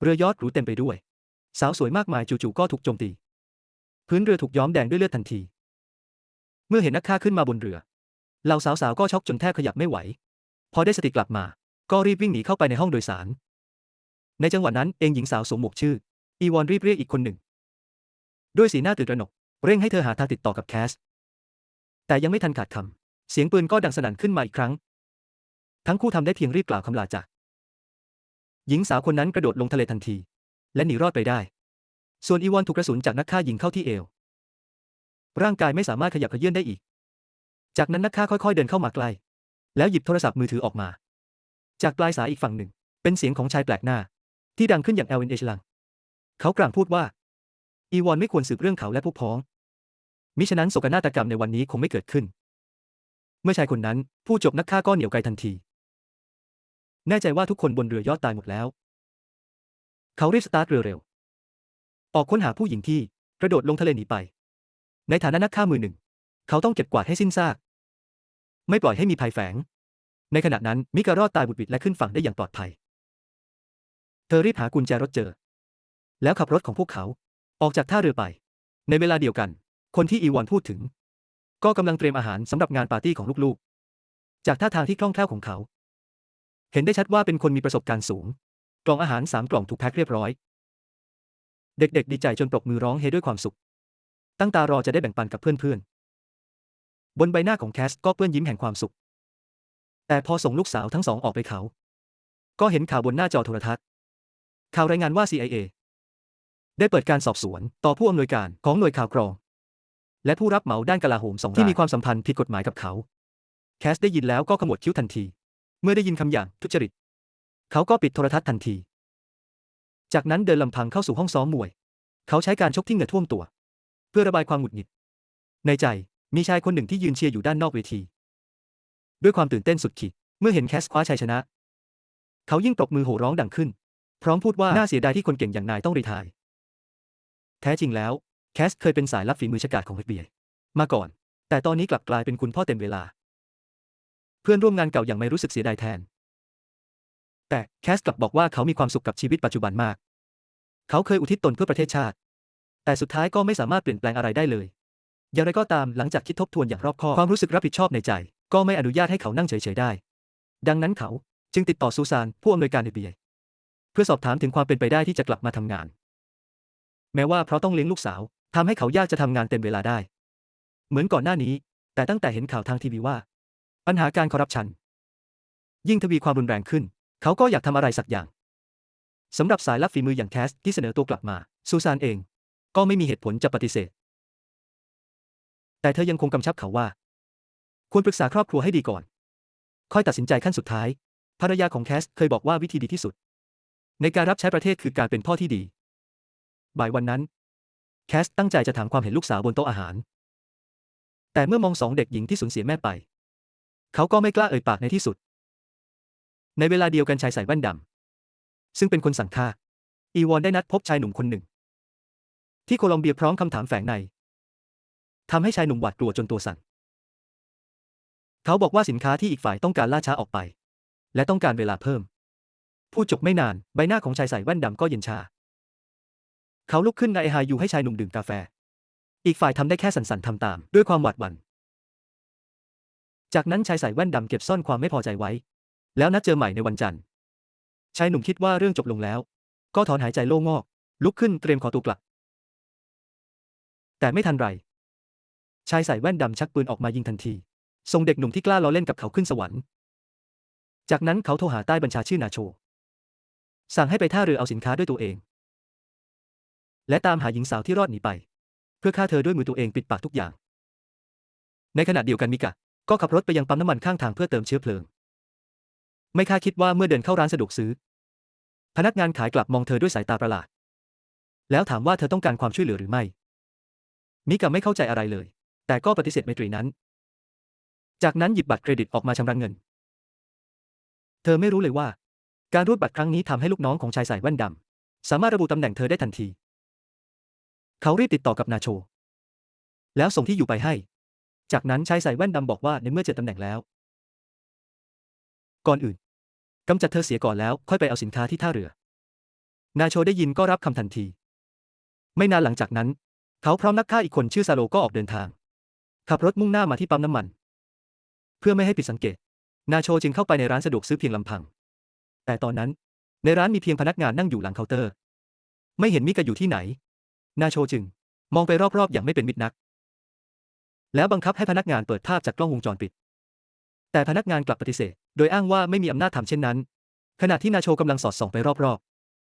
เรือยอชต์หรูเต็มไปด้วย สาวสวยมากมายจู่ๆก็ถูกโจมตี พื้นเรือถูกย้อมแดงด้วยเลือดทันที เมื่อเห็นนักฆ่าขึ้นมาบนเรือเหล่าสาวๆก็ช็อกจนแทบขยับไม่ไหว พอได้สติกลับมา ก็รีบวิ่งหนีเข้าไปในห้องโดยสาร ในจังหวะนั้นเองหญิงสาวสวมหมวกชื่อ อีวอนรีบเรียกอีกคนหนึ่ง ด้วยสีหน้าตื่นตระหนก เร่งให้เธอหาทางติดต่อกับแคส แต่ยังไม่ทันขาดคำเสียงปืนก็ดังสนั่นขึ้นมาอีกครั้ง ทั้งคู่ทำได้เพียงรีบกล่าวคำลาจาก หญิงสาวคนนั้นกระโดดลงทะเลทันที และหนีรอดไปได้ ส่วนอีวอนถูกกระสุนจากนักฆ่ายิงเข้าที่เอว ร่างกายไม่สามารถขยับเขยื้อนได้อีก จากนั้นนักฆ่าค่อยๆเดินเข้ามาใกล้ แล้วหยิบโทรศัพท์มือถือออกมา จากปลายสายอีกฝั่งหนึ่ง เป็นเสียงของชายแปลกหน้า ที่ดังขึ้นอย่างเอลวินเอชลัง เขากลางพูดว่า อีวอนไม่ควรสืบเรื่องเขาและพวกพ้อง มิฉะนั้นโศกนาฏกรรมในวันนี้คงไม่เกิดขึ้น เมื่อชายคนนั้นผู้จบนักฆ่าก็เหนียวไกลทันที แน่ใจว่าทุกคนบนเรือยอดตายหมดแล้ว เขารีบสตาร์ทเรือเร็ว ออกค้นหาผู้หญิงที่กระโดดลงทะเลหนีไป ในฐานะนักฆ่ามือหนึ่ง เขาต้องเก็บกวาดให้สิ้นซาก ไม่ปล่อยให้มีภัยแฝง ในขณะนั้นมิการอดตายบุดบิดและขึ้นฝั่งได้อย่างปลอดภัย เธอรีบหากุญแจรถเจอ แล้วขับรถของพวกเขาออกจากท่าเรือไป ในเวลาเดียวกัน คนที่อีวอนพูดถึง ก็กำลังเตรียมอาหารสำหรับงานปาร์ตี้ของลูกๆ จากท่าทางที่คล่องแคล่วของเขา เห็นได้ชัดว่าเป็นคนมีประสบการณ์สูง กล่องอาหารสามกล่องถูกแพ็คเรียบร้อย เด็กๆ ดีใจจนปรบมือร้องเฮด้วยความสุข ตั้งตารอจะได้แบ่งปันกับเพื่อนๆ บนใบหน้าของแคสก็เปื้อนยิ้มแห่งความสุข แต่พอส่งลูกสาวทั้งสองออกไปเขา ก็เห็นข่าวบนหน้าจอโทรทัศน์ ข่าวรายงานว่า CIA ได้เปิดการสอบสวนต่อผู้อำนวยการของหน่วยข่าวกรอง และผู้รับเหมาด้านกลาโหมสองรายที่มีความสัมพันธ์ผิดกฎหมายกับเขา แคสได้ยินแล้วก็ขมวดคิ้วทันที เมื่อได้ยินคำอย่างทุจริต เขาก็ปิดโทรทัศน์ทันที จากนั้นเดินลำพังเข้าสู่ห้องซ้อมมวย เขาใช้การชกที่เหงื่อท่วมตัว เพื่อระบายความหงุดหงิด ในใจมีชายคนหนึ่งที่ยืนเชียร์อยู่ด้านนอกเวที ด้วยความตื่นเต้นสุดขีดเมื่อเห็นแคสคว้าชัยชนะ เขายิ่งตบมือโห่ร้องดังขึ้น พร้อมพูดว่าน่าเสียดายที่คนเก่งอย่างนายต้องรีทาย แท้จริงแล้ว แคสเคยเป็นสายลับฝีมือฉกาจของ FBI มาก่อน แต่ตอนนี้กลับกลายเป็นคุณพ่อเต็มเวลา เพื่อนร่วมงานเก่าอย่างไม่รู้สึกเสียดายแทน แต่แคสกลับบอกว่าเขามีความสุขกับชีวิตปัจจุบันมาก เขาเคยอุทิศตนเพื่อประเทศชาติ แต่สุดท้ายก็ไม่สามารถเปลี่ยนแปลงอะไรได้เลย อย่างไรก็ตามหลังจากคิดทบทวนอย่างรอบคอบความรู้สึกรับผิดชอบในใจ ก็ไม่อนุญาตให้เขานั่งเฉยๆได้ ดังนั้นเขาจึงติดต่อซูซานผู้อำนวยการ FBI เพื่อสอบถามถึงความเป็นไปได้ที่จะกลับมาทำงาน แม้ว่าเพราะต้องเลี้ยงลูกสาวทำให้เขายากจะทำงานเต็มเวลาได้ เหมือนก่อนหน้านี้ แต่ตั้งแต่เห็นข่าวทางทีวีว่า ปัญหาการคอร์รัปชัน ยิ่งทวีความรุนแรงขึ้น เขาก็อยากทำอะไรสักอย่างสำหรับสายลับฝีมืออย่างแคสที่เสนอตัวกลับมา ซูซานเอง ก็ไม่มีเหตุผลจะปฏิเสธ แต่เธอยังคงกำชับเขาว่า ควรปรึกษาครอบครัวให้ดีก่อน ค่อยตัดสินใจขั้นสุดท้าย ภรรยาของแคสเคยบอกว่าวิธีดีที่สุด ในการรับใช้ประเทศคือการเป็นพ่อที่ดี บ่ายวันนั้น แคสตั้งใจจะถามความเห็นลูกสาวบนโต๊ะอาหาร แต่เมื่อมองสองเด็กหญิงที่สูญเสียแม่ไป เขาก็ไม่กล้าเอ่ยปากในที่สุด ในเวลาเดียวกันชายใส่แว่นดำซึ่งเป็นคนสั่งฆ่า อีวอนได้นัดพบชายหนุ่มคนหนึ่ง ที่โคลอมเบียพร้อมคำถามแฝงในทำให้ชายหนุ่มหวาดกลัวจนตัวสั่นเขาบอกว่าสินค้าที่อีกฝ่ายต้องการล่าช้าออกไป และต้องการเวลาเพิ่ม พูดจบไม่นานใบหน้าของชายใส่แว่นดำก็เย็นชา เขาลุกขึ้นในไอฮายูให้ชายหนุ่มดื่มกาแฟ อีกฝ่ายทำได้แค่สั่นๆทำตาม ด้วยความหวาดหวัน่น จากนั้นชายใส่แว่นดำเก็บซ่อนความไม่พอใจไว้ แล้วนัดเจอใหม่ในวันจันทร์ชายหนุ่มคิดว่าเรื่องจบลงแล้ว ก็ถอนหายใจโล่งอก ลุกขึ้นเตรียมขอตัวกลับ แต่ไม่ทันไร ชายใส่แว่นดำชักปืนออกมายิงทันทีส่งเด็กหนุ่มที่กล้าล้อเล่นกับเขาขึ้นสวรรค์ จากนั้นเขาโทรหาใต้บัญชาชื่อนาโช สั่งให้ไปท่าเรือเอาสินค้าด้วยตัวเอง และตามหาหญิงสาวที่รอดหนีไป เพื่อฆ่าเธอด้วยมือตัวเองปิดปากทุกอย่าง ในขณะเดียวกันมิกะ ก็ขับรถไปยังปั๊มน้ำมันข้างทางเพื่อเติมเชื้อเพลิง ไม่คาดคิดว่าเมื่อเดินเข้าร้านสะดวกซื้อ พนักงานขายกลับมองเธอด้วยสายตาประหลาด แล้วถามว่าเธอต้องการความช่วยเหลือหรือไม่ มิกะไม่เข้าใจอะไรเลย แต่ก็ปฏิเสธไมตรีนั้น จากนั้นหยิบบัตรเครดิตออกมาชำระเงิน เธอไม่รู้เลยว่า การรูดบัตรครั้งนี้ทำให้ลูกน้องของชายใส่แว่นดำสามารถระบุตำแหน่งเธอได้ทันที เขารีบติดต่อกับนาโช แล้วส่งที่อยู่ไปให้ จากนั้นชายใส่แว่นดำบอกว่าในเมื่อเจอตำแหน่งแล้ว ก่อนอื่นกำจัดเธอเสียก่อนแล้วค่อยไปเอาสินค้าที่ท่าเรือ นาโชได้ยินก็รับคำทันที ไม่นานหลังจากนั้น เขาพร้อมนักฆ่าอีกคนชื่อซาโลก็ออกเดินทาง ขับรถมุ่งหน้ามาที่ปั๊มน้ำมัน เพื่อไม่ให้ผิดสังเกต นาโชจึงเข้าไปในร้านสะดวกซื้อเพียงลำพัง แต่ตอนนั้นในร้านมีเพียงพนักงานนั่งอยู่หลังเคาน์เตอร์ ไม่เห็นมิกาอยู่ที่ไหน นาโชจึง มองไปรอบๆอย่างไม่เป็นมิตรนัก แล้วบังคับให้พนักงานเปิดภาพจากกล้องวงจรปิด แต่พนักงานกลับปฏิเสธ โดยอ้างว่าไม่มีอำนาจทำเช่นนั้น ขณะที่นาโชกำลังสอดส่องไปรอบ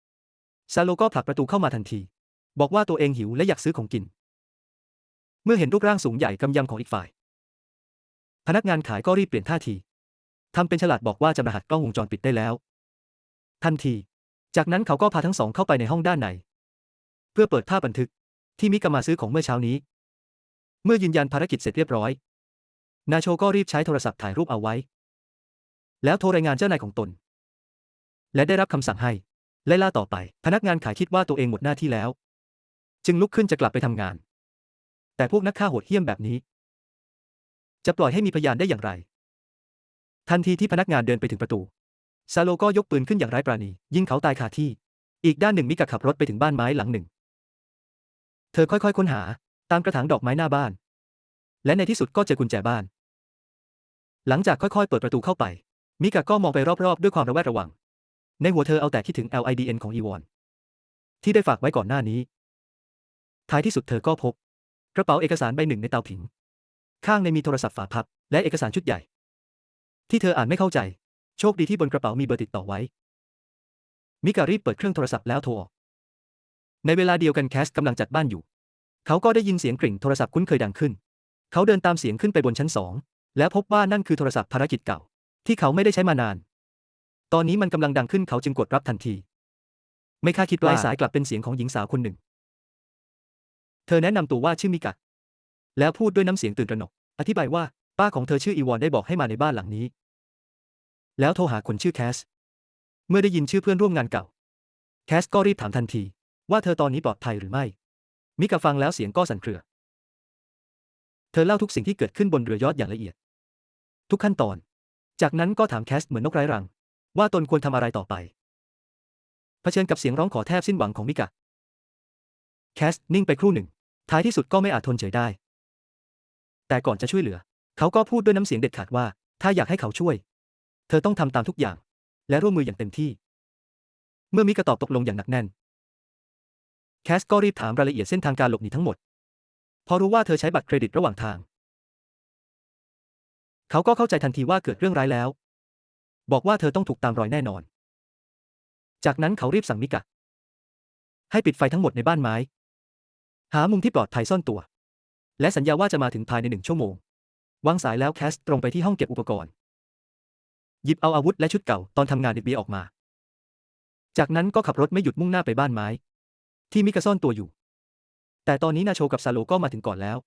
ๆซาโลก็ผลักประตูเข้ามาทันที บอกว่าตัวเองหิวและอยากซื้อของกิน เมื่อเห็นรูปร่างสูงใหญ่กำยำของอีกฝ่าย พนักงานขายก็รีบเปลี่ยนท่าทีทำเป็นฉลาดบอกว่าจะรหัสกล้องวงจรปิดได้แล้ว ทันที จากนั้นเขาก็พาทั้งสองเข้าไปในห้องด้านใน เพื่อเปิดภาพบันทึกที่มิกามาซื้อของเมื่อเช้านี้ เมื่อยืนยันภารกิจเสร็จเรียบร้อย นาโชก็รีบใช้โทรศัพท์ถ่ายรูปเอาไว้ แล้วโทรรายงานเจ้านายของตน และได้รับคำสั่งให้ไล่ล่าต่อไป พนักงานขายคิดว่าตัวเองหมดหน้าที่แล้ว จึงลุกขึ้นจะกลับไปทำงาน แต่พวกนักฆ่าโหดเหี้ยมแบบนี้ จะปล่อยให้มีพยานได้อย่างไร ทันทีที่พนักงานเดินไปถึงประตู ซาโลก็ยกปืนขึ้นอย่างไร้ปราณี ยิงเขาตายคาที่ อีกด้านหนึ่งมิกะขับรถไปถึงบ้านไม้หลังหนึ่ง เธอค่อยๆ ค้นหา ตามกระถางดอกไม้หน้าบ้าน และในที่สุดก็เจอกุญแจบ้าน หลังจากค่อยๆ เปิดประตูเข้าไป มิกะก็มองไปรอบๆ ด้วยความระแวดระวัง ในหัวเธอเอาแต่คิดถึง LIDN ของอีวอน ที่ได้ฝากไว้ก่อนหน้านี้ ท้ายที่สุดเธอก็พบ กระเป๋าเอกสารใบหนึ่งในเตาผิง ข้างในมีโทรศัพท์ฝาพับ และเอกสารชุดใหญ่ ที่เธออ่านไม่เข้าใจ โชคดีที่บนกระเป๋ามีเบอร์ติดต่อไว้ มิการีบเปิดเครื่องโทรศัพท์แล้วโทรในเวลาเดียวกันแคสกำลังจัดบ้านอยู่ เขาก็ได้ยินเสียงกริ่งโทรศัพท์คุ้นเคยดังขึ้น เขาเดินตามเสียงขึ้นไปบนชั้นสอง แล้วพบว่านั่นคือโทรศัพท์ภารกิจเก่า ที่เขาไม่ได้ใช้มานาน ตอนนี้มันกำลังดังขึ้นเขาจึงกดรับทันที ไม่คาดคิดปลายสายกลับเป็นเสียงของหญิงสาวคนหนึ่ง เธอแนะนำตัวว่าชื่อมิกะ แล้วพูดด้วยน้ำเสียงตื่นตระหนก อธิบายว่าป้าของเธอชื่ออีวอนได้บอกให้มาในบ้านหลังนี้ แล้วโทรหาคนชื่อแคส เมื่อได้ยินชื่อเพื่อนร่วมงานเก่า แคสก็รีบถามทันที ว่าเธอตอนนี้ปลอดภัยหรือไม่ มิกาฟังแล้วเสียงก็สั่นเครือ เธอเล่าทุกสิ่งที่เกิดขึ้นบนเรือยอชต์อย่างละเอียด ทุกขั้นตอน จากนั้นก็ถามแคสเหมือนนกไร้รัง ว่าตนควรทำอะไรต่อไปเผชิญกับเสียงร้องขอแทบสิ้นหวังของมิกาแคสนิ่งไปครู่หนึ่ง ท้ายที่สุดก็ไม่อาจทนเฉยได้ แต่ก่อนจะช่วยเหลือ เขาก็พูดด้วยน้ำเสียงเด็ดขาดว่า ถ้าอยากให้เขาช่วย เธอต้องทำตามทุกอย่าง และร่วมมืออย่างเต็มที่ เมื่อมิกาตอบตกลงอย่างหนักแน่น แคสก็รีบถามรายละเอียดเส้นทางการหลบหนีทั้งหมด พอรู้ว่าเธอใช้บัตรเครดิตระหว่างทาง เขาก็เข้าใจทันทีว่าเกิดเรื่องร้ายแล้ว บอกว่าเธอต้องถูกตามรอยแน่นอน จากนั้นเขารีบสั่งมิกะ ให้ปิดไฟทั้งหมดในบ้านไม้ หามุมที่ปลอดภัยซ่อนตัว และสัญญาว่าจะมาถึงภายในหนึ่งชั่วโมง วางสายแล้วแคสตรงไปที่ห้องเก็บอุปกรณ์ หยิบเอาอาวุธและชุดเก่าตอนทำงานเบีออกมา จากนั้นก็ขับรถไม่หยุดมุ่งหน้าไปบ้านไม้ ที่มิกาซ่อนตัวอยู่ แต่ตอนนี้นาโชกับซาโลก็มาถึงก่อนแล้ว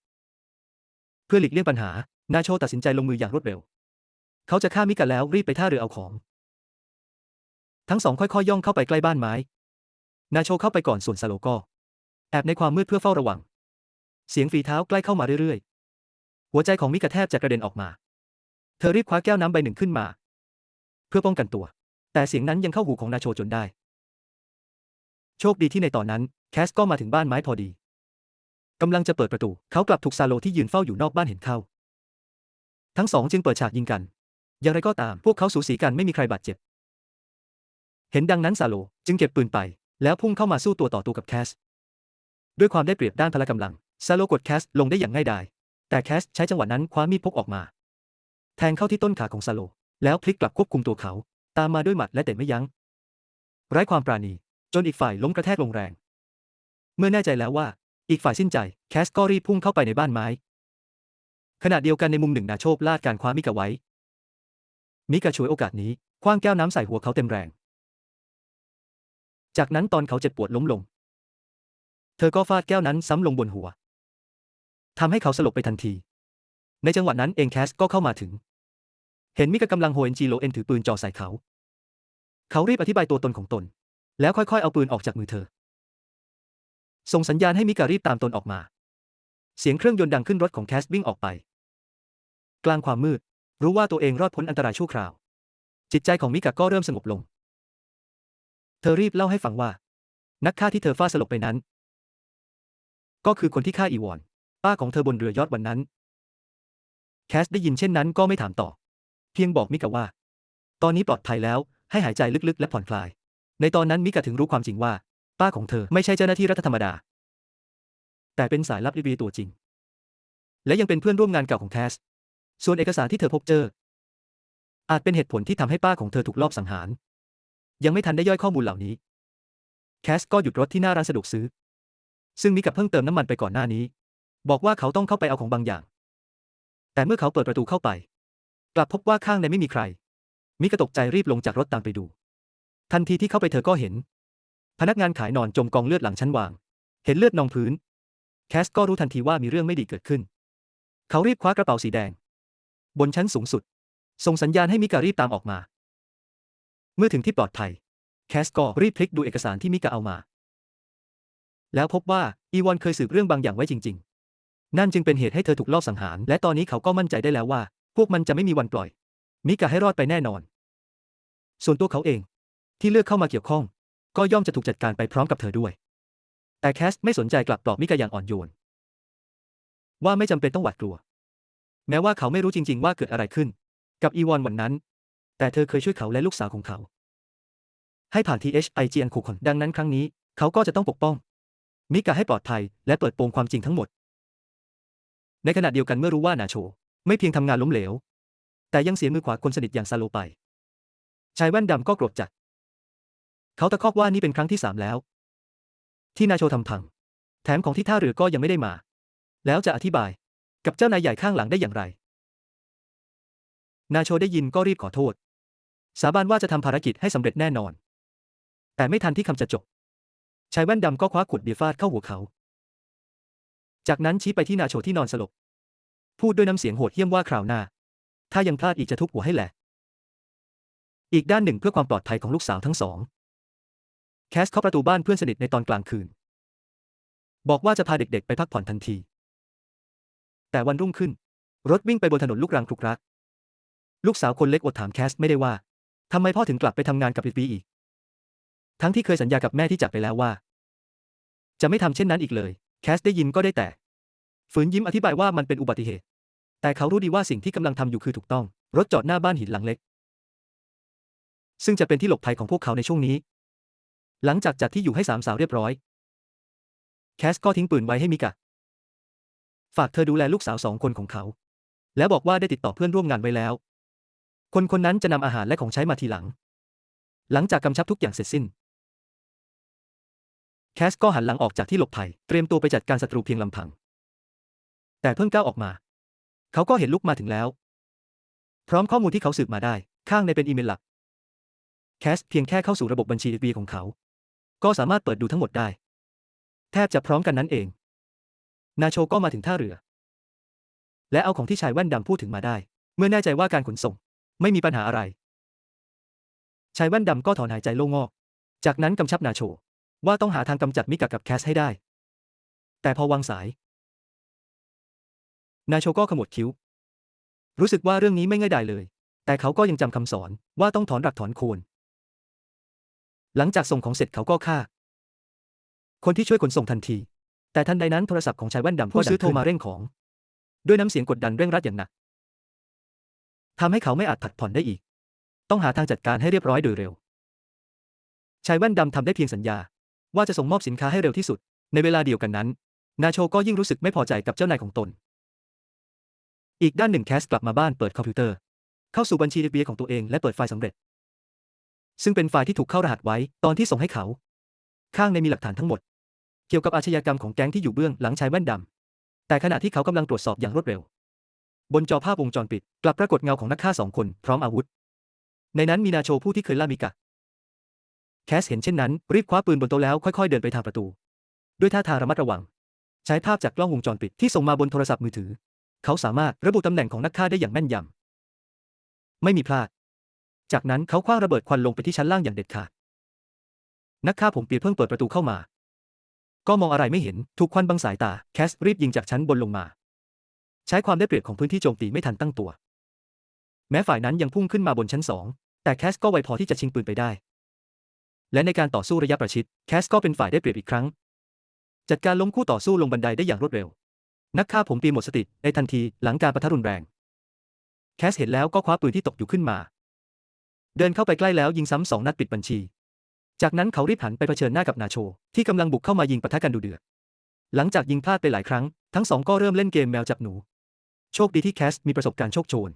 เพื่อหลีกเลี่ยงปัญหา นาโชตัดสินใจลงมืออย่างรวดเร็ว เขาจะฆ่ามิกาแล้วรีบไปท่าเรือเอาของ ทั้งสองค่อยๆย่องเข้าไปใกล้บ้านไม้ นาโชเข้าไปก่อนส่วนซาโลก็ แอบในความมืดเพื่อเฝ้าระวัง เสียงฝีเท้าใกล้เข้ามาเรื่อยๆ หัวใจของมิกาแทบจะกระเด็นออกมา เธอรีบคว้าแก้วน้ำใบหนึ่งขึ้นมา เพื่อป้องกันตัว แต่เสียงนั้นยังเข้าหูของนาโชจนได้โชคดีที่ในตอนนั้น แคสก็มาถึงบ้านไม้พอดีกำลังจะเปิดประตู เขากลับถูกซาโลที่ยืนเฝ้าอยู่นอกบ้านเห็นเข้า ทั้งสองจึงเปิดฉากยิงกัน อย่างไรก็ตามพวกเขาสูสีกันไม่มีใครบาดเจ็บ เห็นดังนั้นซาโลจึงเก็บปืนไป แล้วพุ่งเข้ามาสู้ตัวต่อตัวกับแคส ด้วยความได้เปรียบด้านพละกำลังซาโลกดแคสลงได้อย่างง่ายดาย แต่แคสใช้จังหวะนั้นคว้ามีดพกออกมา แทงเข้าที่ต้นขาของซาโล แล้วพลิกกลับควบคุมตัวเขา ตามมาด้วยหมัดและเตะไม่ยัง้งไร้ความปราณี จนอีกฝ่ายล้มกระแทกลงแรง เมื่อแน่ใจแล้วว่า อีกฝ่ายสิ้นใจ แคสก็รีบพุ่งเข้าไปในบ้านไม้ ขณะเดียวกันในมุมหนึ่งนาโชบลาดการคว้ามิกาไว้ มิกาช่วยโอกาสนี้คว้างแก้วน้ำใส่หัวเขาเต็มแรง จากนั้นตอนเขาเจ็บปวดล้มลง เธอก็ฟาดแก้วนั้นซ้ำลงบนหัวทำให้เขาสลบไปทันที ในจังหวะนั้นเองแคสก็เข้ามาถึง เห็นมิกากำลังโฮเอนจีโลเอ็นถือปืนจ่อใส่เขา เขารีบอธิบายตัวตนของตน แล้วค่อยๆเอาปืนออกจากมือเธอ ส่งสัญญาณให้มิการีบตามตนออกมา เสียงเครื่องยนต์ดังขึ้นรถของแคสวิ่งออกไป กลางความมืด รู้ว่าตัวเองรอดพ้นอันตรายชั่วคราว จิตใจของมิกาก็เริ่มสงบลง เธอรีบเล่าให้ฟังว่า นักฆ่าที่เธอฟาดสลบไปนั้น ก็คือคนที่ฆ่าอีวอนป้าของเธอบนเรือยอดวันนั้น แคสได้ยินเช่นนั้นก็ไม่ถามต่อ เพียงบอกมิกาว่า ตอนนี้ปลอดภัยแล้วให้หายใจลึกๆ และผ่อนคลาย ในตอนนั้นมิกาถึงรู้ความจริงว่า ป้าของเธอไม่ใช่เจ้าหน้าที่รัฐธรรมดา แต่เป็นสายลับ FBI ตัวจริง และยังเป็นเพื่อนร่วมงานเก่าของแคสส่วนเอกสารที่เธอพบเจอ อาจเป็นเหตุผลที่ทำให้ป้าของเธอถูกลอบสังหาร ยังไม่ทันได้ย่อยข้อมูลเหล่านี้ แคสก็หยุดรถที่หน้าร้านสะดวกซื้อ ซึ่งมิกับเพิ่งเติมน้ำมันไปก่อนหน้านี้ บอกว่าเขาต้องเข้าไปเอาของบางอย่าง แต่เมื่อเขาเปิดประตูเข้าไป กลับพบว่าข้างในไม่มีใคร มิกะตกใจรีบลงจากรถตามไปดู ทันทีที่เข้าไปเธอก็เห็น พนักงานขายนอนจมกองเลือดหลังชั้นวาง เห็นเลือดนองพื้น แคสก็รู้ทันทีว่ามีเรื่องไม่ดีเกิดขึ้น เขารีบคว้ากระเป๋าสีแดง บนชั้นสูงสุด ส่งสัญญาณให้มิการีบตามออกมา เมื่อถึงที่ปลอดภัย แคสก็รีบพลิกดูเอกสารที่มิกาเอามา แล้วพบว่าอีวอนเคยสืบเรื่องบางอย่างไว้จริง ๆ นั่นจึงเป็นเหตุให้เธอถูกลอบสังหาร และตอนนี้เขาก็มั่นใจได้แล้วว่า พวกมันจะไม่มีวันปล่อย มิกาให้รอดไปแน่นอน ส่วนตัวเขาเองที่เลือกเข้ามาเกี่ยวข้อง ก็ย่อมจะถูกจัดการไปพร้อมกับเธอด้วย แต่แคสไม่สนใจกลับปลอบมิกาอย่างอ่อนโยน ว่าไม่จำเป็นต้องหวาดกลัว แม้ว่าเขาไม่รู้จริง ๆ ว่าเกิดอะไรขึ้น กับอีวอนวันนั้น แต่เธอเคยช่วยเขาและลูกสาวของเขา ให้ผ่าน THIGN ขู่คนดังนั้นครั้งนี้ เขาก็จะต้องปกป้อง มิกาให้ปลอดภัยและเปิดโปงความจริงทั้งหมด ในขณะเดียวกันเมื่อรู้ว่านาโช ไม่เพียงทำงานล้มเหลว แต่ยังเสียมือขวาคนสนิทอย่างซาโลไปชายแว่นดำก็โกรธจัด เขาตะคอกว่านี่เป็นครั้งที่สามแล้ว ที่นาโชทำพัง แถมของที่ท่าเรือก็ยังไม่ได้มา แล้วจะอธิบายกับเจ้านายใหญ่ข้างหลังได้อย่างไร นาโชได้ยินก็รีบขอโทษ สาบานว่าจะทำภารกิจให้สำเร็จแน่นอน แต่ไม่ทันที่คำจะจบชายแว่นดำก็คว้าขวดเบียร์ฟาดเข้าหัวเขา จากนั้นชี้ไปที่นาโชที่นอนสลบ พูดด้วยน้ำเสียงโหดเหี้ยมว่าคราวหน้า ถ้ายังพลาดอีกจะทุบหัวให้แหลกอีกด้านหนึ่งเพื่อความปลอดภัยของลูกสาวทั้งสอง แคสเคาะประตูบ้านเพื่อนสนิทในตอนกลางคืน บอกว่าจะพาเด็กๆ ไปพักผ่อนทันที แต่วันรุ่งขึ้น รถวิ่งไปบนถนนลูกรังคลุกรัก ลูกสาวคนเล็กอดถามแคสไม่ได้ว่าทำไมพ่อถึงกลับไปทำงานกับปีปีอีก ทั้งที่เคยสัญญากับแม่ที่จากไปแล้วว่า จะไม่ทำเช่นนั้นอีกเลย แคสได้ยินก็ได้แต่ ฝืนยิ้มอธิบายว่ามันเป็นอุบัติเหตุ แต่เขารู้ดีว่าสิ่งที่กำลังทำอยู่คือถูกต้อง รถจอดหน้าบ้านหินหลังเล็ก ซึ่งจะเป็นที่หลบภัยของพวกเขาในช่วงนี้ หลังจากจัดที่อยู่ให้สามสาวเรียบร้อย แคสก็ทิ้งปืนไว้ให้มิกะ ฝากเธอดูแลลูกสาวสองคนของเขา แล้วบอกว่าได้ติดต่อเพื่อนร่วมงานไว้แล้ว คนคนนั้นจะนำอาหารและของใช้มาทีหลัง หลังจากกำชับทุกอย่างเสร็จสิ้น แคสก็หันหลังออกจากที่หลบภัย เตรียมตัวไปจัดการศัตรูเพียงลำพัง แต่เพิ่งก้าวออกมา เขาก็เห็นลุกมาถึงแล้ว พร้อมข้อมูลที่เขาสืบมาได้ ข้างในเป็นอีเมลหลักแคสเพียงแค่เข้าสู่ระบบบัญชี FB ของเขา ก็สามารถเปิดดูทั้งหมดได้ แทบจะพร้อมกันนั้นเอง นาโชก็มาถึงท่าเรือ และเอาของที่ชายแว่นดำพูดถึงมาได้ เมื่อแน่ใจว่าการขนส่ง ไม่มีปัญหาอะไร ชายแว่นดำก็ถอนหายใจโล่งอกจากนั้นกำชับนาโช ว่าต้องหาทางกำจัดมิกะกับแคสให้ได้ แต่พอวางสาย นาโชก็ขมวดคิ้ว รู้สึกว่าเรื่องนี้ไม่ง่ายดายเลย แต่เขาก็ยังจำคำสอนว่าต้องถอนรากถอนโคน หลังจากส่งของเสร็จเขาก็ฆ่า คนที่ช่วยขนส่งทันที แต่ทันใดนั้นโทรศัพท์ของชายแว่นดำผู้ซื้อโทรมาเร่งของ ด้วยน้ำเสียงกดดันเร่งรัดอย่างหนักทำให้เขาไม่อาจผัดผ่อนได้อีก ต้องหาทางจัดการให้เรียบร้อยโดยเร็ว ชายแว่นดำทำได้เพียงสัญญา ว่าจะส่งมอบสินค้าให้เร็วที่สุด ในเวลาเดียวกันนั้น นาโชก็ยิ่งรู้สึกไม่พอใจกับเจ้านายของตน อีกด้านหนึ่งแคสกลับมาบ้านเปิดคอมพิวเตอร์ เข้าสู่บัญชีเบียของตัวเองและเปิดไฟล์สำเร็จ ซึ่งเป็นไฟล์ที่ถูกเข้ารหัสไว้ตอนที่ส่งให้เขา ข้างในมีหลักฐานทั้งหมด เกี่ยวกับอาชญากรรมของแก๊งที่อยู่เบื้องหลังชายแว่นดำแต่ขณะที่เขากำลังตรวจสอบอย่างรวดเร็ว บนจอภาพวงจรปิด กลับปรากฏเงาของนักฆ่าสองคนพร้อมอาวุธ ในนั้นมีนาโชผู้ที่เคยล่ามิกะ แคสเห็นเช่นนั้น รีบคว้าปืนบนโต๊ะแล้วค่อยๆเดินไปทางประตู ด้วยท่าทางระมัดระวัง ใช้ภาพจากกล้องวงจรปิดที่ส่งมาบนโทรศัพท์มือถือ เขาสามารถระบุตำแหน่งของนักฆ่าได้อย่างแม่นยำไม่มีพลาด จากนั้นเขาคว้างระเบิดควันลงไปที่ชั้นล่างอย่างเด็ดขาด นักฆ่าผมเปียเพิ่งเปิดประตูเข้ามา ก็มองอะไรไม่เห็น ถูกควันบังสายตา แคสรีบยิงจากชั้นบนลงมา ใช้ความได้เปรียบของพื้นที่โจมตีไม่ทันตั้งตัว แม้ฝ่ายนั้นยังพุ่งขึ้นมาบนชั้นสอง แต่แคสก็ไวพอที่จะชิงปืนไปได้ และในการต่อสู้ระยะประชิด แคสก็เป็นฝ่ายได้เปรียบอีกครั้ง จัดการล้มคู่ต่อสู้ลงบันไดได้อย่างรวดเร็ว นักฆ่าผมปีหมดสติในทันทีหลังการปะทะรุนแรง แคสเห็นแล้วก็คว้าปืนที่ตกอยู่ขึ้นมา เดินเข้าไปใกล้แล้วยิงซ้ำสองนัดปิดบัญชี จากนั้นเขารีบหันไปเผชิญหน้ากับนาโช ที่กำลังบุกเข้ามายิงปะทะกันดูเดือด หลังจากยิงพลาดไปหลายครั้ง ทั้งสองก็เริ่มเล่นเกมแมวจับหนู โชคดีที่แคสมีประสบการณ์โชคโชน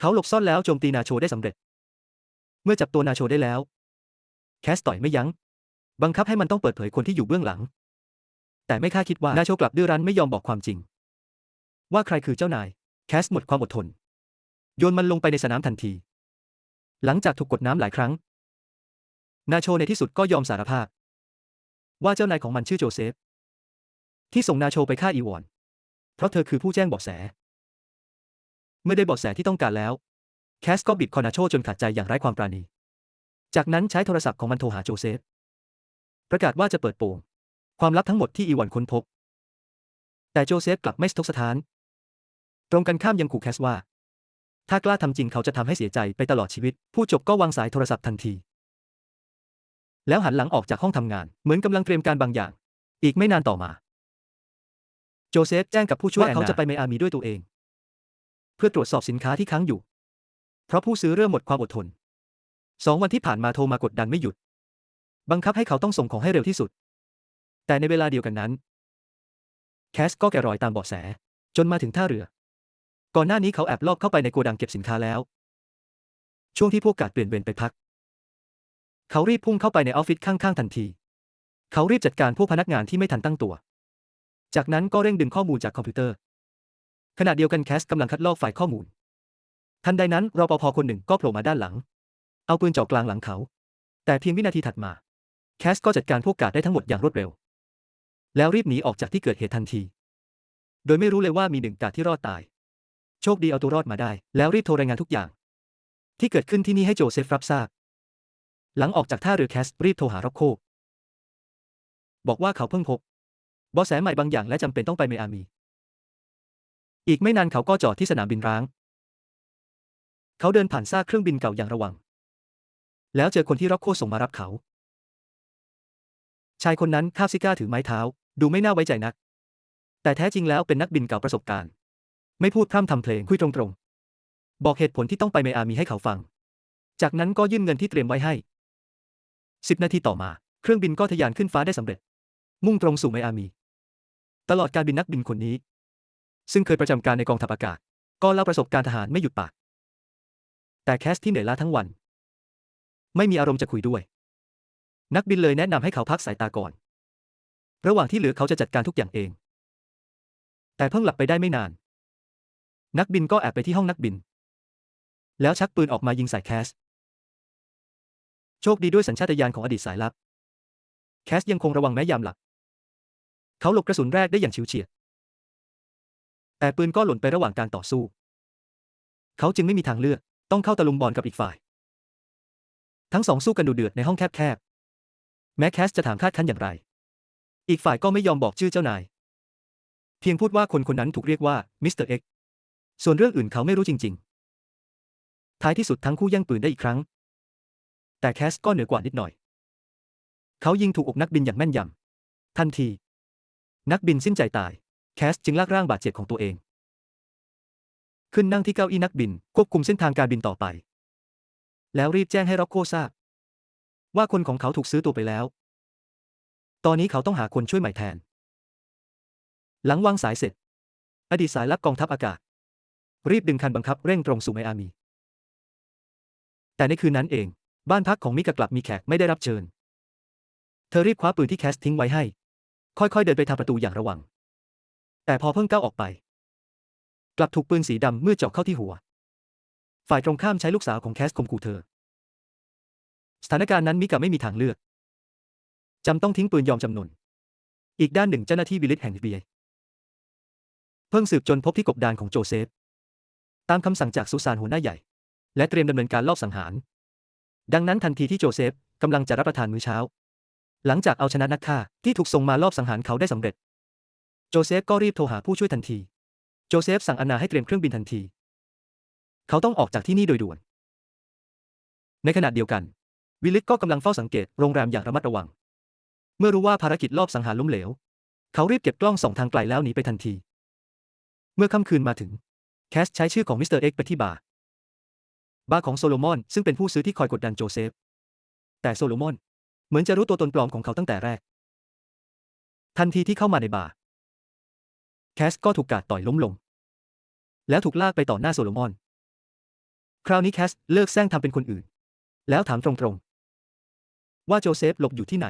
เขาหลบซ่อนแล้วโจมตีนาโชได้สำเร็จ เมื่อจับตัวนาโชได้แล้ว แคสต่อยไม่ยัง้ง บังคับให้มันต้องเปิดเผยคนที่อยู่เบื้องหลัง แต่ไม่คาดคิดว่านาโชกลับดื้อรั้นไม่ยอมบอกความจริง ว่าใครคือเจ้านาย แคสหมดความอดทน โยนมันลงไปในสนามทันที หลังจากถูกกดน้ำหลายครั้ง นาโชในที่สุดก็ยอมสารภาพ ว่าเจ้านายของมันชื่อโจเซฟ ที่ส่งนาโชไปฆ่าอีวอน เพราะเธอคือผู้แจ้งเบาะแส เมื่อได้เบาะแสที่ต้องการแล้ว แคสก็บิดคอนาโชจนขาดใจอย่างไร้ความปราณี จากนั้นใช้โทรศัพท์ของมันโทรหาโจเซฟ ประกาศว่าจะเปิดโปงความลับทั้งหมดที่อีวอนค้นพบ แต่โจเซฟกลับไม่สะทกสะท้าน ตรงกันข้ามยังขู่แคสว่า ถ้ากล้าทำจริงเขาจะทำให้เสียใจไปตลอดชีวิต ผู้จบก็วางสายโทรศัพท์ทันที แล้วหันหลังออกจากห้องทำงาน เหมือนกำลังเตรียมการบางอย่าง อีกไม่นานต่อมา โจเซฟแจ้งกับผู้ช่วยว่าเขาจะไปไมอามีด้วยตัวเอง เพื่อตรวจสอบสินค้าที่ค้างอยู่ เพราะผู้ซื้อเริ่มหมดความอดทนสองวันที่ผ่านมาโทรมากดดันไม่หยุด บังคับให้เขาต้องส่งของให้เร็วที่สุด แต่ในเวลาเดียวกันนั้น แคสก็แกะรอยตามเบาะแส จนมาถึงท่าเรือ ก่อนหน้านี้เขาแอบลอบเข้าไปในโกดังเก็บสินค้าแล้ว ช่วงที่พวกกาดเปลี่ยนเวรไปพัก เขารีบพุ่งเข้าไปในออฟฟิศข้างๆทันที เขารีบจัดการพวกพนักงานที่ไม่ทันตั้งตัว จากนั้นก็เร่งดึงข้อมูลจากคอมพิวเตอร์ ขณะเดียวกันแคสกำลังคัดลอกไฟล์ข้อมูล ทันใดนั้นรปภคนหนึ่งก็โผล่มาด้านหลัง เอาปืนจ่อกลางหลังเขา แต่เพียงวินาทีถัดมา แคสก็จัดการพวกกาดได้ทั้งหมดอย่างรวดเร็ว แล้วรีบหนีออกจากที่เกิดเหตุทันที โดยไม่รู้เลยว่ามีหนึ่งกาดที่รอดตาย โชคดีเอาตัวรอดมาได้ แล้วรีบโทรรายงานทุกอย่าง ที่เกิดขึ้นที่นี่ให้โจเซฟรับทราบ หลังออกจากท่าเรือแคสรีบโทรหาร็อกโค บอกว่าเขาเพิ่งพบเบาะแสใหม่บางอย่างและจำเป็นต้องไปไมอามี อีกไม่นานเขาก็จอดที่สนามบินร้าง เขาเดินผ่านซากเครื่องบินเก่าอย่างระวัง แล้วเจอคนที่ร็อกโคส่งมารับเขา ชายคนนั้นคาบซิก้าถือไม้เท้า ดูไม่น่าไว้ใจนัก แต่แท้จริงแล้วเป็นนักบินเก่าประสบการณ์ ไม่พูดพร่ำทำเพลงคุยตรงๆ บอกเหตุผลที่ต้องไปไมอามีให้เขาฟัง จากนั้นก็ยื่นเงินที่เตรียมไว้ให้สิบนาทีต่อมา เครื่องบินก็ทะยานขึ้นฟ้าได้สำเร็จ มุ่งตรงสู่ไมอามี ตลอดการบินนักบินคนนี้ ซึ่งเคยประจำการในกองทัพอากาศ ก็เล่าประสบการณ์ทหารไม่หยุดปาก แต่แคสที่เหนื่อยล้าทั้งวัน ไม่มีอารมณ์จะคุยด้วย นักบินเลยแนะนำให้เขาพักสายตาก่อน ระหว่างที่เหลือเขาจะจัดการทุกอย่างเอง แต่เพิ่งหลับไปได้ไม่นาน นักบินก็แอบไปที่ห้องนักบิน แล้วชักปืนออกมายิงใส่แคส โชคดีด้วยสัญชาตญาณของอดีตสายลับ แคสยังคงระวังแม้ยามหลับเขาหลบกระสุนแรกได้อย่างฉิวเฉียด แต่ปืนก็หล่นไประหว่างการต่อสู้ เขาจึงไม่มีทางเลือก ต้องเข้าตะลุมบอลกับอีกฝ่าย ทั้งสองสู้กันดูเดือดในห้องแคบๆ แม้แคสจะถามคาดคั้นอย่างไร อีกฝ่ายก็ไม่ยอมบอกชื่อเจ้านาย เพียงพูดว่าคนคนนั้นถูกเรียกว่ามิสเตอร์เอ็ก ส่วนเรื่องอื่นเขาไม่รู้จริง ๆ ท้ายที่สุดทั้งคู่แย่งปืนได้อีกครั้ง แต่แคสก็เหนือกว่านิดหน่อย เขายิงถูกอกนักบินอย่างแม่นยำทันที นักบินสิ้นใจตาย แคสจึงลากร่างบาดเจ็บของตัวเอง ขึ้นนั่งที่เก้าอี้นักบินควบคุมเส้นทางการบินต่อไป แล้วรีบแจ้งให้ร็อกโคทราบ ว่าคนของเขาถูกซื้อตัวไปแล้ว ตอนนี้เขาต้องหาคนช่วยใหม่แทน หลังวางสายเสร็จ อดีตสายลับกองทัพอากาศ รีบดึงคันบังคับเร่งตรงสู่ไมอามี แต่ในคืนนั้นเอง บ้านพักของมิกากลับมีแขกไม่ได้รับเชิญ เธอรีบคว้าปืนที่แคสทิ้งไว้ให้ ค่อยๆเดินไปทางประตูอย่างระวัง แต่พอเพิ่งก้าวออกไป กลับถูกปืนสีดำมืดเจาะเข้าที่หัว ฝ่ายตรงข้ามใช้ลูกสาวของแคสข่มขู่เธอ สถานการณ์นั้นมิกาไม่มีทางเลือกจำต้องทิ้งปืนยอมจำนน อีกด้านหนึ่งเจ้าหน้าที่วิลิตแห่ง FBI เพิ่งสืบจนพบที่กบดานของโจเซฟ ตามคำสั่งจากสุสานหัวหน้าใหญ่ และเตรียมดำเนินการลอบสังหาร ดังนั้นทันทีที่โจเซฟกำลังจะรับประทานมื้อเช้า หลังจากเอาชนะนักฆ่าที่ถูกส่งมาลอบสังหารเขาได้สำเร็จ โจเซฟก็รีบโทรหาผู้ช่วยทันที โจเซฟสั่งอนาให้เตรียมเครื่องบินทันที เขาต้องออกจากที่นี่โดยด่วน ในขณะเดียวกัน วิลลิสก็กำลังเฝ้าสังเกตโรงแรมอย่างระมัดระวัง เมื่อรู้ว่าภารกิจลอบสังหารล้มเหลว เขารีบเก็บกล้องส่องทางไกลแล้วหนีไปทันที เมื่อค่ำคืนมาถึง แคสใช้ชื่อของมิสเตอร์เอ็กไปที่บาร์บาร์ของโซโลมอนซึ่งเป็นผู้ซื้อที่คอยกดดันโจเซฟ แต่โซโลมอน เหมือนจะรู้ตัวตนปลอมของเขาตั้งแต่แรก ทันทีที่เข้ามาในบาร์แคสก็ถูกกาดต่อยล้มลง แล้วถูกลากไปต่อหน้าโซโลมอน คราวนี้แคสเลิกแซงทำเป็นคนอื่น แล้วถามตรงๆ ว่าโจเซฟหลบอยู่ที่ไหน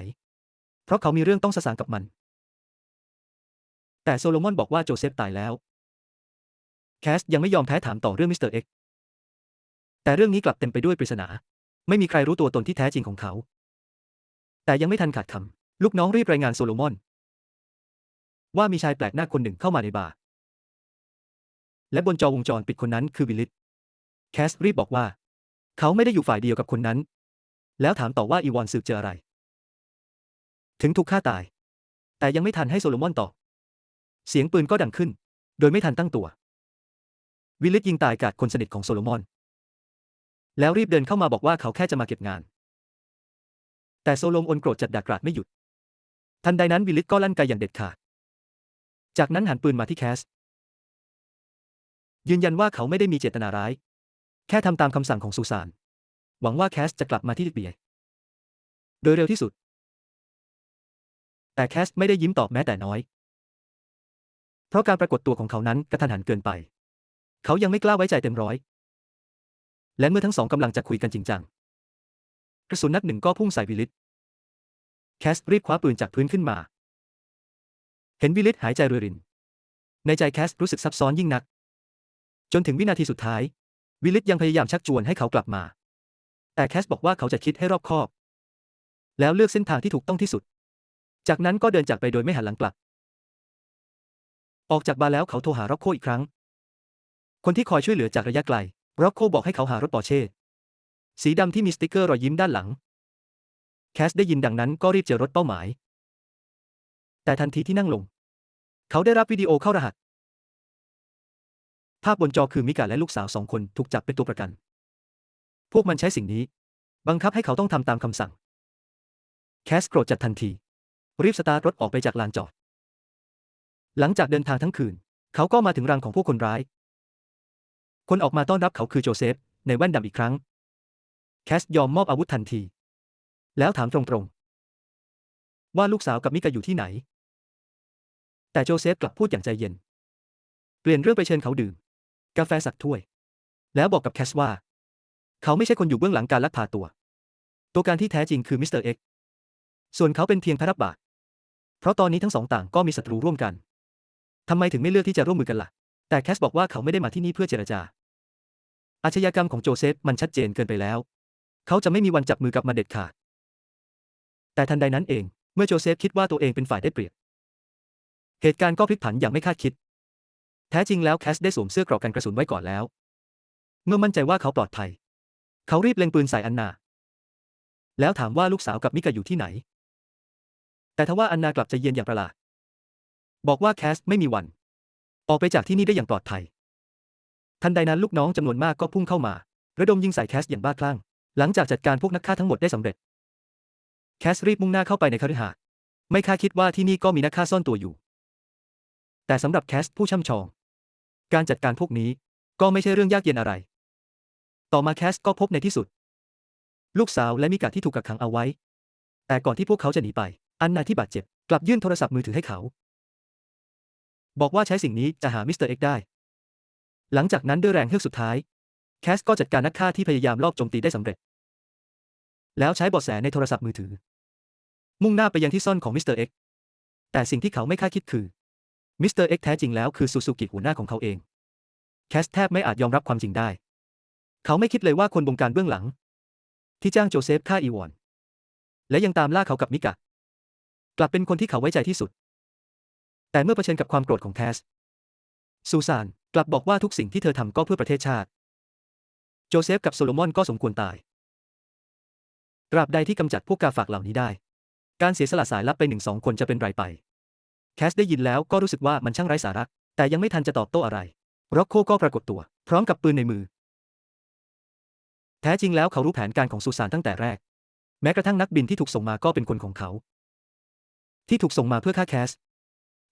เพราะเขามีเรื่องต้องสสางกับมัน แต่โซโลมอนบอกว่าโจเซฟตายแล้ว แคสยังไม่ยอมแพ้ถามต่อเรื่องมิสเตอร์เอ็กแต่เรื่องนี้กลับเต็มไปด้วยปริศนา ไม่มีใครรู้ตัวตนที่แท้จริงของเขา แต่ยังไม่ทันขาดคำลูกน้องรีบรายงานโซโลมอน ว่ามีชายแปลกหน้าคนหนึ่งเข้ามาในบาร์และบนจอวงจรปิดคนนั้นคือวิลลิสแคสรีบบอกว่า เขาไม่ได้อยู่ฝ่ายเดียวกับคนนั้น แล้วถามต่อว่าอีวอนสืบเจออะไร ถึงถูกฆ่าตาย แต่ยังไม่ทันให้โซโลมอนตอบเสียงปืนก็ดังขึ้น โดยไม่ทันตั้งตัว วิลลิสยิงตายกาดคนสนิทของโซโลมอน แล้วรีบเดินเข้ามาบอกว่าเขาแค่จะมาเก็บงาน แต่โซโลมอนโกรธจัดด่ากราดไม่หยุด ทันใดนั้นวิลลิสก็ลั่นไกอย่างเด็ดขาด จากนั้นหันปืนมาที่แคส ยืนยันว่าเขาไม่ได้มีเจตนาร้าย แค่ทำตามคำสั่งของซูซาน หวังว่าแคสจะกลับมาที่ลิเบียโดยเร็วที่สุด แต่แคสไม่ได้ยิ้มตอบแม้แต่น้อย เพราะการปรากฏตัวของเขานั้นกระทันหันเกินไป เขายังไม่กล้าไว้ใจเต็มร้อย และเมื่อทั้งสองกำลังจะคุยกันจริงจัง กระสุนนัดหนึ่งก็พุ่งใส่วิลลิสแคสรีบคว้าปืนจากพื้นขึ้นมา เห็นวิลลิสหายใจรวยริน ในใจแคสรู้สึกซับซ้อนยิ่งนัก จนถึงวินาทีสุดท้าย วิลลิสยังพยายามชักชวนให้เขากลับมา แต่แคสบอกว่าเขาจะคิดให้รอบคอบ แล้วเลือกเส้นทางที่ถูกต้องที่สุด จากนั้นก็เดินจากไปโดยไม่หันหลังกลับ ออกจากบาร์แล้วเขาโทรหาร็อกโคอีกครั้ง คนที่คอยช่วยเหลือจากระยะไกลร็อกโคบอกให้เขาหารถปอร์เช่สีดำที่มีสติกเกอร์รอยยิ้มด้านหลัง แคสได้ยินดังนั้นก็รีบเจอรถเป้าหมาย แต่ทันทีที่นั่งลง เขาได้รับวิดีโอเข้ารหัส ภาพบนจอคือมิกาและลูกสาวสองคนถูกจับเป็นตัวประกัน พวกมันใช้สิ่งนี้ บังคับให้เขาต้องทำตามคำสั่ง แคสโกรธจัดทันที รีบสตาร์ทรถออกไปจากลานจอด หลังจากเดินทางทั้งคืน เขาก็มาถึงรังของพวกคนร้าย คนออกมาต้อนรับเขาคือโจเซฟ ในแว่นดำอีกครั้ง แคสยอมมอบอาวุธทันที แล้วถามตรงๆ ว่าลูกสาวกับมิกาอยู่ที่ไหน แต่โจเซฟกลับพูดอย่างใจเย็น เปลี่ยนเรื่องไปเชิญเขาดื่ม กาแฟสักถ้วย แล้วบอกกับแคสว่า เขาไม่ใช่คนอยู่เบื้องหลังการลักพาตัว ตัวการที่แท้จริงคือมิสเตอร์เอ็กซ์ส่วนเขาเป็นเพียงพระรับบาปเพราะตอนนี้ทั้งสองต่างก็มีศัตรูร่วมกันทำไมถึงไม่เลือกที่จะร่วมมือกันล่ะ แต่แคสบอกว่าเขาไม่ได้มาที่นี่เพื่อเจรจา อาชญากรรมของโจเซฟมันชัดเจนเกินไปแล้ว เขาจะไม่มีวันจับมือกับมาเด็ดขาด แต่ทันใดนั้นเอง เมื่อโจเซฟคิดว่าตัวเองเป็นฝ่ายได้เปรียบ เหตุการณ์ก็พลิกผันอย่างไม่คาดคิด แท้จริงแล้วแคสได้สวมเสื้อกราะกันกระสุนไว้ก่อนแล้ว เมื่อมั่นใจว่าเขาปลอดภัย เขารีบเล็งปืนใส่อันนา แล้วถามว่าลูกสาวกับมิกาอยู่ที่ไหน แต่ทว่าอันนากลับใจเย็นอย่างประหลาด บอกว่าแคสไม่มีวัน ออกไปจากที่นี่ได้อย่างปลอดภัย ทันใดนั้นลูกน้องจำนวนมากก็พุ่งเข้ามา ระดมยิงใส่แคสอย่างบ้าคลั่ง หลังจากจัดการพวกนักฆ่าทั้งหมดได้สำเร็จ แคสรีบมุ่งหน้าเข้าไปในคฤหาสน์ไม่คาดคิดว่าที่นี่ก็มีนักฆ่าซ่อนตัวอยู่ แต่สำหรับแคสผู้ช่ำชอง การจัดการพวกนี้ก็ไม่ใช่เรื่องยากเย็นอะไร ต่อมาแคสก็พบในที่สุด ลูกสาวและมิกาที่ถูกกักขังเอาไว้ แต่ก่อนที่พวกเขาจะหนีไป อันนาที่บาดเจ็บ กลับยื่นโทรศัพท์มือถือให้เขา บอกว่าใช้สิ่งนี้จะหามิสเตอร์เอ็กได้ หลังจากนั้นด้วยแรงเฮือกสุดท้าย แคสก็จัดการนักฆ่าที่พยายามลอบโจมตีได้สำเร็จ แล้วใช้เบาะแสในโทรศัพท์มือถือ มุ่งหน้าไปยังที่ซ่อนของมิสเตอร์เอ็กซ์แต่สิ่งที่เขาไม่คาดคิดคือมิสเตอร์เอ็กซ์แท้จริงแล้วคือซูซูกิหัวหน้าของเขาเอง แคสแทบไม่อาจยอมรับความจริงได้ เขาไม่คิดเลยว่าคนบงการเบื้องหลัง ที่จ้างโจเซฟฆ่าอีวอน และยังตามล่าเขากับมิกะ กลับเป็นคนที่เขาไว้ใจที่สุด แต่เมื่อเผชิญกับความโกรธของแคสซูซานกลับบอกว่าทุกสิ่งที่เธอทำก็เพื่อประเทศชาติ โจเซฟกับโซโลมอนก็สมควรตาย ตราบใดที่กำจัดพวกกาฝากเหล่านี้ได้ การเสียสละสายลับไปหนึ่งสองคนจะเป็นไรไป แคสได้ยินแล้วก็รู้สึกว่ามันช่างไร้สาระ แต่ยังไม่ทันจะตอบโต้อะไร ร็อกโคก็ปรากฏตัว พร้อมกับปืนในมือ แท้จริงแล้วเขารู้แผนการของซูซานตั้งแต่แรก แม้กระทั่งนักบินที่ถูกส่งมาก็เป็นคนของเขา ที่ถูกส่งมาเพื่อฆ่าแคส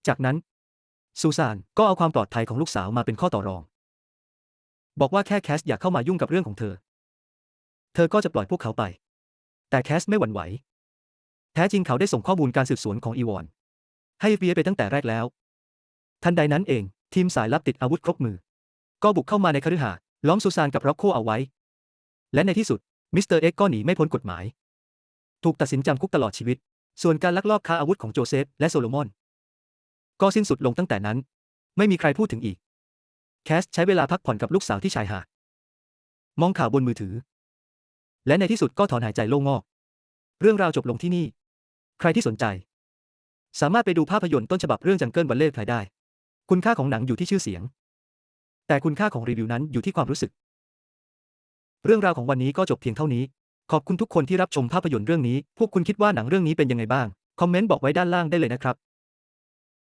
จากนั้น ซูซานก็เอาความปลอดภัยของลูกสาวมาเป็นข้อต่อรอง บอกว่าแค่แคสอยากเข้ามายุ่งกับเรื่องของเธอ เธอก็จะปล่อยพวกเขาไป แต่แคสไม่หวั่นไหว แท้จริงเขาได้ส่งข้อมูลการสืบสวนของอีวอน ให้ FBI ไปตั้งแต่แรกแล้ว ทันใดนั้นเองทีมสายลับติดอาวุธครบมือ ก็บุกเข้ามาในคฤหาสน์ล้อมซูซานกับร็อกโคเอาไว้ และในที่สุดมิสเตอร์เอ็กก็หนีไม่พ้นกฎหมาย ถูกตัดสินจำคุกตลอดชีวิต ส่วนการลักลอบค้าอาวุธของโจเซฟและโซโลมอน ก็สิ้นสุดลงตั้งแต่นั้น ไม่มีใครพูดถึงอีก แคสใช้เวลาพักผ่อนกับลูกสาวที่ชายหาด มองข่าวบนมือถือ และในที่สุดก็ถอนหายใจโล่งอก เรื่องราวจบลงที่นี่ ใครที่สนใจ สามารถไปดูภาพยนตร์ต้นฉบับเรื่องจังเกิลบัลเล่ใครได้ คุณค่าของหนังอยู่ที่ชื่อเสียง แต่คุณค่าของรีวิวนั้นอยู่ที่ความรู้สึก เรื่องราวของวันนี้ก็จบเพียงเท่านี้ ขอบคุณทุกคนที่รับชมภาพยนตร์เรื่องนี้ พวกคุณคิดว่าหนังเรื่องนี้เป็นยังไงบ้าง คอมเมนต์บอกไว้ด้านล่างได้เลยนะครับ